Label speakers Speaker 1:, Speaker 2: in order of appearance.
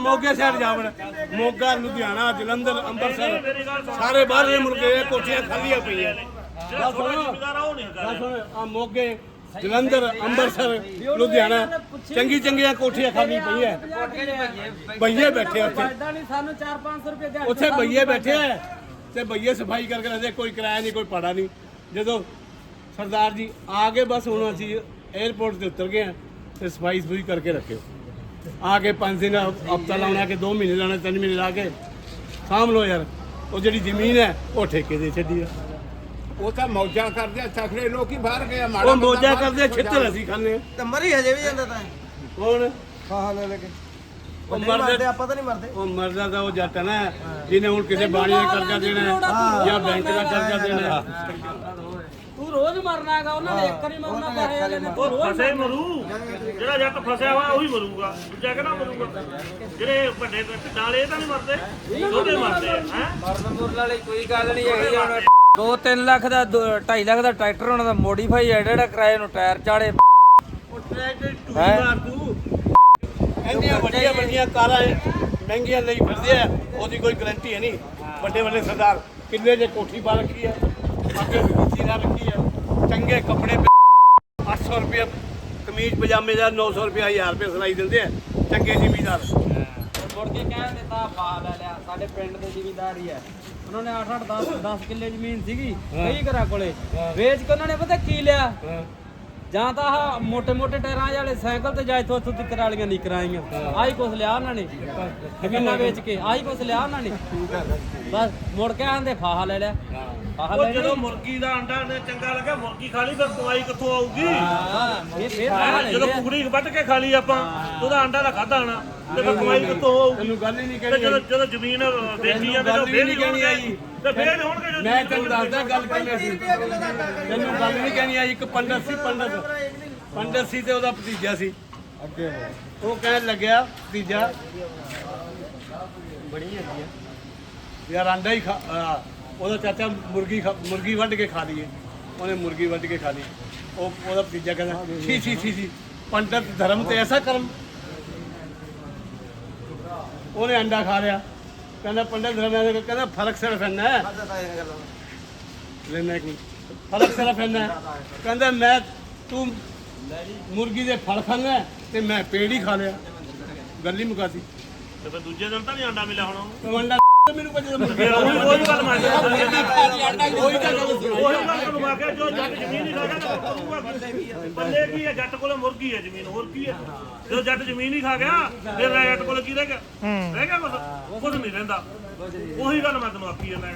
Speaker 1: ਮੋਗੇ ਸਾਈਡ ਜਾਵਣ। ਮੋਗਾ ਲੁਧਿਆਣਾ ਜਲੰਧਰ ਅੰਮ੍ਰਿਤਸਰ। ਸਾਰੇ ਬਾਹਰਲੇ ਮੁਲਕੇ ਇਹ ਕੋਠੀਆਂ ਖਾਲੀਆਂ ਪਈਆਂ। ਆ ਮੋਗੇ ਜਲੰਧਰ ਅੰਮ੍ਰਿਤਸਰ ਲੁਧਿਆਣਾ ਚੰਗੀ ਚੰਗੀਆਂ ਕੋਠੀਆਂ ਖਾਲੀ ਪਈਆਂ। ਬਈਏ ਬੈਠੇ ਉੱਥੇ।
Speaker 2: ਫਾਇਦਾ ਨਹੀਂ ਸਾਨੂੰ 4-500 ਰੁਪਏ ਦਿਹਾੜੀ
Speaker 1: ਉੱਥੇ ਬਈਏ ਬੈਠੇ ਆ। ਤੇ ਬਈਏ ਸਫ਼ਾਈ ਕਰਕੇ ਰਹਿੰਦੇ ਕੋਈ ਕਿਰਾਇਆ ਨਹੀਂ ਕੋਈ ਪਾੜਾ ਨਹੀਂ। ਜਦੋਂ ਸਰਦਾਰ ਜੀ ਆ ਕੇ ਬਸ ਹੁਣ ਅਸੀਂ 에어ਪੋਰਟ ਤੇ ਉਤਰ ਗਏ ਆ ਤੇ ਸਫ਼ਾਈ ਸਫੂਈ ਕਰਕੇ ਰੱਖਿਓ। ਆ ਕੇ ਪੰਜ ਦਿਨ ਹਫਤਾ ਲਾਉਣਾ ਕਿ 2 ਮਹੀਨੇ ਲਾਉਣਾ 3 ਮਹੀਨੇ ਲਾ ਕੇ ਸਾਂਭ ਲਓ ਯਾਰ। ਉਹ ਜਿਹੜੀ ਜ਼ਮੀਨ ਹੈ ਉਹ ਠੇਕੇ ਦੇ ਛੱਡੀ ਆ।
Speaker 3: ਉਹ ਤਾਂ ਮੌਜਾਂ ਕਰਦੇ ਆ ਤਖੜੇ ਲੋਕੀ ਬਾਹਰ ਗਏ ਆ, ਮਾੜਾ
Speaker 1: ਉਹ ਮੋਜਾ ਕਰਦੇ ਆ, ਛਿੱਤਰ ਅਸੀਂ ਖਾਂਦੇ ਆ।
Speaker 4: ਤੇ ਮਰੀ ਹਜੇ ਵੀ ਜਾਂਦਾ ਤਾਂ
Speaker 1: ਕੌਣ?
Speaker 4: ਫਾਹਾ ਲੈ ਲੈ ਕੇ।
Speaker 1: ਉਹ
Speaker 4: ਨਹੀਂ ਮਰਦੇ
Speaker 1: ਮਰਦੇ
Speaker 4: ਆਪਾਂ ਤਾਂ ਨਹੀਂ ਮਰਦੇ।
Speaker 1: ਉਹ ਮਰਦਾ ਤਾਂ ਉਹ ਜੱਟ ਹੈ ਨਾ ਜਿਹਨੇ ਹੁਣ ਕਿਸੇ ਬਾਣੀ ਦਾ ਕਰਜ਼ਾ ਦੇਣਾ ਹੈ ਜਾਂ ਬੈਂਕ ਦਾ ਕਰਜ਼ਾ ਦੇਣਾ ਹੈ।
Speaker 2: ਤੂੰ ਰੋਜ਼ ਮਰਨਾ ਹੈਗਾ ਉਹਨਾਂ ਨੇ ਇੱਕ ਵਾਰੀ ਮਰਨਾ ਪੈਸੇ ਵਾਲੇ ਨੇ ਤੂੰ ਰੋਜ਼
Speaker 5: ਫਸੇ ਮਰੂ। ਜਿਹੜਾ ਜੱਟ ਫਸਿਆ ਹੋਇਆ ਉਹੀ ਮਰੂਗਾ। ਦੂਜਾ ਕਿਹੜਾ ਮਰੂਗਾ? ਜਿਹੜੇ ਵੱਡੇ ਡਾਲੇ ਤਾਂ ਨਹੀਂ ਮਰਦੇ। ਉਹਦੇ ਮਰਦੇ ਹੈ?
Speaker 6: ਮਰਨਪੁਰ ਵਾਲੀ ਕੋਈ ਗੱਲ ਨਹੀਂ ਹੈਗੀ ਹੁਣ 2-3 ਲੱਖ ਦਾ 2.5 ਲੱਖ ਦਾ ਟਰੈਕਟਰ ਉਹਨਾਂ ਦਾ ਮੋਡੀਫਾਈ ਹੈ ਜਿਹੜਾ ਕਿਰਾਏ ਨੂੰ ਟਾਇਰ ਚਾੜੇ।
Speaker 1: ਉਹ ਟਰੈਕਟਰ ਟੂਰ ਮਾਰ ਤੂੰ ਇੰਨੀਆਂ ਵੱਡੀਆਂ ਵੱਡੀਆਂ ਕਾਰਾਂ ਮਹਿੰਗੀਆਂ ਲਈ ਫਿਰਦੇ ਆ ਉਹਦੀ ਕੋਈ ਗਾਰੰਟੀ ਹੈ ਨਹੀਂ। ਵੱਡੇ ਵੱਡੇ ਸਰਦਾਰ ਕਿੰਨੇ ਜੇ ਕੋਠੀ ਪਾ ਰੱਖੀ ਹੈ ਚੰਗੇ ਕੱਪੜੇ 800 ਰੁਪਏ ਕਮੀਜ਼ ਪਜਾਮੇ ਦਾ 900 ਰੁਪਏ 1000 ਰੁਪਏ ਸਿਲਾਈ ਦਿੰਦੇ ਆ। ਚੰਗੇ ਜ਼ਿਮੀਦਾਰ।
Speaker 2: ਮੁੜ ਕੇ ਕਹਿਣ ਦਿੱਤਾ ਬਾ ਲੈ ਲਿਆ। ਸਾਡੇ ਪਿੰਡ ਦੇ ਜ਼ਿਮੀਦਾਰ ਹੀ ਆ। ਉਹਨਾਂ ਨੇ 8 8 10 10 ਕਿੱਲੇ ਜ਼ਮੀਨ ਸੀਗੀ। ਕਈ ਘਰਾਂ ਕੋਲੇ। ਵੇਚ ਕੇ ਉਹਨਾਂ ਨੇ ਪਤਾ ਕੀ ਲਿਆ? ਜਾਂ ਤਾਂ ਮੋਟੇ ਮੋਟੇ ਮੋٹے ਟਾਇਰਾਂ ਵਾਲੇ ਸਾਈਕਲ ਤੇ ਜਾਇ ਤੋਂ ਤਿੱਤਰ ਵਾਲੀਆਂ ਨਹੀਂ ਕਰਾਈਆਂ ਆਹੀ ਕੁਛ ਲਿਆ ਉਹਨਾਂ ਨੇ। ਜ਼ਮੀਨਾਂ ਵੇਚ ਕੇ। ਆਹੀ ਕੁਛ ਲਿਆ ਉਹਨਾਂ ਨੇ। ਬਸ ਮੁੜ ਕੇ ਆਂਦੇ ਫਾਹਾ ਲੈ ਲਿਆ।
Speaker 5: ਉਹ
Speaker 2: ਲੈ
Speaker 5: ਜਦੋਂ ਮੁਰਗੀ ਦਾ ਅੰਡਾ ਨੇ ਚੰਗਾ ਲੱਗਾ ਮੁਰਗੀ ਖਾ ਲਈ ਫਿਰ ਕਮਾਈ ਕਿੱਥੋਂ ਆਊਗੀ?
Speaker 2: ਇਹ ਫੇਰ ਫਾਹਾ
Speaker 5: ਹੈਂ?
Speaker 2: ਲੈ
Speaker 5: ਜਦੋਂ
Speaker 2: ਲਿਆ।
Speaker 5: ਕੁਕੜੀ ਵੱਢ ਕੇ ਖਾ ਲਈ ਆਪਾਂ ਉਹਦਾ ਅੰਡਾ ਤਾਂ ਖਾਦਾ ਹਣਾ ਤੇ ਫਿਰ ਕਮਾਈ ਕਿੱਥੋਂ ਆਊਗੀ?
Speaker 1: ਤੈਨੂੰ ਗੱਲ ਹੀ ਨਹੀਂ
Speaker 5: ਤੇ
Speaker 1: ਕਹਿਣੀ
Speaker 5: ਜਦੋਂ ਜਦੋਂ ਜ਼ਮੀਨ ਵੇਚੀ ਜਾਂਦੇ
Speaker 1: ਗੱਲ
Speaker 5: ਤਾਂ
Speaker 1: ਹੀ
Speaker 5: ਫੇਰ
Speaker 1: ਨਹੀਂ ਕਹਿਣੀ ਆਈ।
Speaker 5: ਤੇ ਫੇਰ ਹੋਣਗੇ ਜਦੋਂ
Speaker 1: ਮੈਂ ਤੈਨੂੰ ਦੱਸਦਾ ਗੱਲ ਕਿਵੇਂ ਸੀ ਤੈਨੂੰ ਗੱਲ ਨਹੀਂ ਕਹਿਣੀ ਆਈ ਇੱਕ ਪੰਡਤ ਸੀ ਪੰਡਤ। ਪੰਡਤ ਸੀ ਤੇ ਉਹਦਾ ਭਤੀਜਾ ਸੀ। ਅੱਗੇ ਉਹ ਕਹਿਣ ਲੱਗਿਆ ਭਤੀਜਾ ਬੜੀ ਹੈਗੀ ਆ। ਯਾਰ ਆਂਡਾ ਹੀ ਖਾ ਆ, ਉਹਦਾ ਚਾਚਾ ਮੁਰਗੀ ਖਾ- ਮੁਰਗੀ ਵੱਢ ਕੇ ਖਾ ਲਈਏ। ਉਹਨੇ ਮੁਰਗੀ ਵੱਢ ਕੇ ਖਾ ਲਈ। ਉਹ ਉਹਦਾ ਭਤੀਜਾ ਕਹਿੰਦਾ ਸੀ ਸੀ ਸੀ ਸੀ ਪੰਡਤ ਧਰਮ ਤੇ ਐਸਾ ਕਰਮ। ਉਹਨੇ ਅੰਡਾ ਖਾ ਲਿਆ। ਕਹਿੰਦਾ ਪੰਡਤ ਧਰਮ ਐਸਾ ਕਹਿੰਦਾ ਫ਼ਰਕ ਸਿਰਫ ਇੰਨਾ ਹੈ ਲੈਣਾ ਕਿ ਫ਼ਰਕ ਸਿਰਫ ਇੰਨਾ ਹੈ ਕਹਿੰਦਾ ਮੈਂ ਤੂੰ ਮੁਰਗੀ ਦੇ ਫਲ ਖਾਣਾ ਤੇ ਮੈਂ ਪੇੜ ਹੀ ਖਾ ਲਿਆ। ਗੱਲ ਹੀ ਮੁਕਾਤੀ
Speaker 5: ਤੇ ਫਿਰ ਦੂਜੇ ਦਿਨ ਤਾਂ ਨਹੀਂ ਅੰਡਾ ਮਿਲਿਆ ਹੋਣਾ ਗੱਲ ਮੰਨ
Speaker 1: ਤਾਂ ਗੱਲ
Speaker 5: ਗੱਲ ਜੋ ਜੱਟ ਜ਼ਮੀਨ ਹੀ ਖਾਗਾ ਤਾਂ ਕਰੂਗਾ ਕੀ? ਪੱਲੇ ਕੀ ਹੈ? ਜੱਟ ਕੋਲੇ ਮੁਰਗੀ ਹੈ ਜ਼ਮੀਨ ਹੋਰ ਕੀ ਹੈ? ਜਦੋਂ ਜੱਟ ਜ਼ਮੀਨ ਹੀ ਖਾ ਗਿਆ ਫਿਰ ਜੱਟ ਕੋਲੇ ਕੀ ਰਹਿ ਗਿਆ? ਰਹਿ ਗਿਆ ਕੁਛ? ਕੁਝ ਨਹੀਂ ਰਹਿੰਦਾ। ਉਹੀ ਗੱਲ ਮੈਂ ਤੈਨੂੰ ਆਖੀ ਜਾਂਦਾ